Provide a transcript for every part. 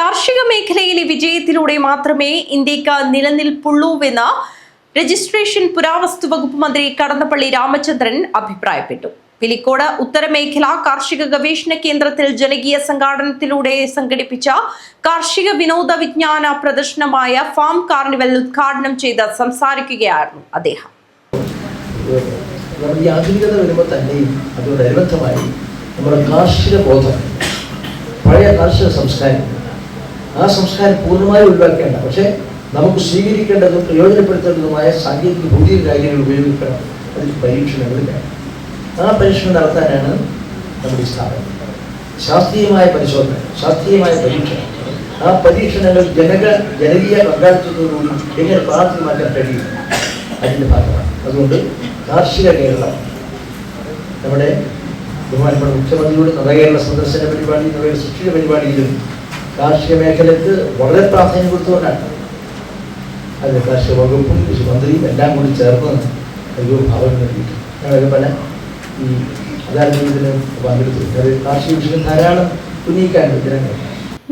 കാർഷിക മേഖലയിലെ വിജയത്തിലൂടെ മാത്രമേ ഇന്ത്യയ്ക്ക് നിലനിൽപ്പുള്ളൂവെന്ന് രജിസ്ട്രേഷൻ പുരാവസ്തു വകുപ്പ് മന്ത്രി കടന്നപ്പള്ളി രാമചന്ദ്രൻ അഭിപ്രായപ്പെട്ടു. പിലിക്കോട് ഉത്തരമേഖല കാർഷിക ഗവേഷണ കേന്ദ്രത്തിൽ ജനകീയ സംഘാടനത്തിലൂടെ സംഘടിപ്പിച്ച കാർഷിക വിനോദ വിജ്ഞാന പ്രദർശനമായ ഫാം കാർണിവൽ ഉദ്ഘാടനം ചെയ്ത് സംസാരിക്കുകയായിരുന്നു അദ്ദേഹം. നമ്മുടെ കാർഷിക ബോധം പഴയ കാർഷിക സംസ്കാരം ആ സംസ്കാരം പൂർണമായി ഒഴിവാക്കേണ്ട. പക്ഷേ നമുക്ക് സ്വീകരിക്കേണ്ടതും പ്രയോജനപ്പെടുത്തേണ്ടതുമായ സാങ്കേതിക പുതിയ കാര്യങ്ങൾ ഉപയോഗിക്കണം. അതിൽ പരീക്ഷണങ്ങൾ വേണം ആ പരീക്ഷണം നടത്താനാണ് നമ്മുടെ സ്ഥാപനം. ശാസ്ത്രീയമായ പരിശോധന ശാസ്ത്രീയമായ പരീക്ഷണം ആ പരീക്ഷണങ്ങൾ ജനക ജനകീയ പങ്കാളിത്തത്തോടുകൂടി എങ്ങനെ പ്രാവർത്തികമാക്കാൻ കഴിയും? അതിന്റെ ഭാഗമാണ്. അതുകൊണ്ട് കാർഷിക കേരളം നമ്മുടെ ബഹുമാനപ്പെട്ട മുഖ്യമന്ത്രിയുടെ നവകേരള സന്ദർശന പരിപാടി നവകേരള സൃഷ്ടിയുടെ പരിപാടിയിലും കാർഷിക മേഖലയ്ക്ക് വളരെ പ്രാധാന്യം കൊടുത്തുകൊണ്ടാണ് അത് കാർഷിക വകുപ്പും കൃഷി മന്ത്രിയും എല്ലാം കൂടി ചേർന്ന് ഒരു ഭാവം നൽകിയിട്ട് ഞങ്ങൾ പല ഈ അതായത് ഇതിന് പങ്കെടുത്തു കാർഷിക വിഷയം ധാരാളം ഉന്നയിക്കാൻ ജനങ്ങൾ.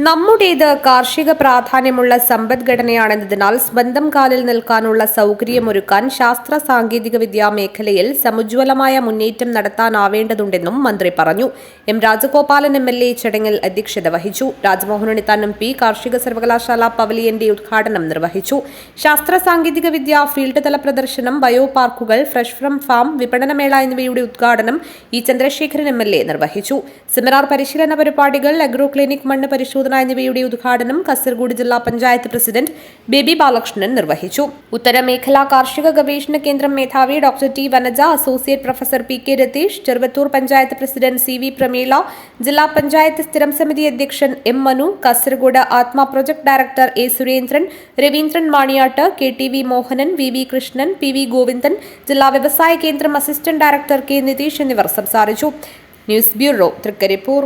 നമ്മുടേത് കാർഷിക പ്രാധാന്യമുള്ള സമ്പദ്ഘടനയാണെന്നതിനാൽ സ്വന്തം കാലിൽ നിൽക്കാനുള്ള സൗകര്യമൊരുക്കാൻ ശാസ്ത്ര സാങ്കേതിക വിദ്യാ മേഖലയിൽ സമുജ്വലമായ മുന്നേറ്റം നടത്താനാവേണ്ടതുണ്ടെന്നും മന്ത്രി പറഞ്ഞു. M Rajagopalan M L A ചടങ്ങിൽ അധ്യക്ഷത വഹിച്ചു. രാജ്മോഹൻ ഉണ്ണിത്താനും പി കാർഷിക സർവകലാശാല പവലിയന്റെ ഉദ്ഘാടനം നിർവഹിച്ചു. ശാസ്ത്ര സാങ്കേതിക വിദ്യ ഫീൽഡ് തല പ്രദർശനം ബയോ പാർക്കുകൾ ഫ്രഷ് ഫ്രം ഫാം വിപണനമേള എന്നിവയുടെ ഉദ്ഘാടനം E Chandrasekharan M L A നിർവഹിച്ചു. സെമിനാർ പരിശീലന പരിപാടികൾ അഗ്രോ ക്ലിനിക് മണ്ണ് പരിശോധന എന്നിവയുടെ ഉദ്ഘാടനം കാസർഗോഡ് ജില്ലാ പഞ്ചായത്ത് പ്രസിഡന്റ് ബേബി ബാലകൃഷ്ണൻ നിർവഹിച്ചു. ഉത്തരമേഖലാ കാർഷിക ഗവേഷണ കേന്ദ്രം മേധാവി doctor T Vanaja associate professor P K Ratheesh Cheruvathur panchayat president C V Prameela ജില്ലാ പഞ്ചായത്ത് സ്ഥിരം സമിതി അധ്യക്ഷൻ M Manu Kasaragod ATMA project director A Surendran Raveendran Maniyatt K T V Mohanan V V Krishnan P V Govindan ജില്ലാ വ്യവസായ കേന്ദ്രം assistant director K Nitheesh എന്നിവർ സംസാരിച്ചു. News bureau Trikaripur.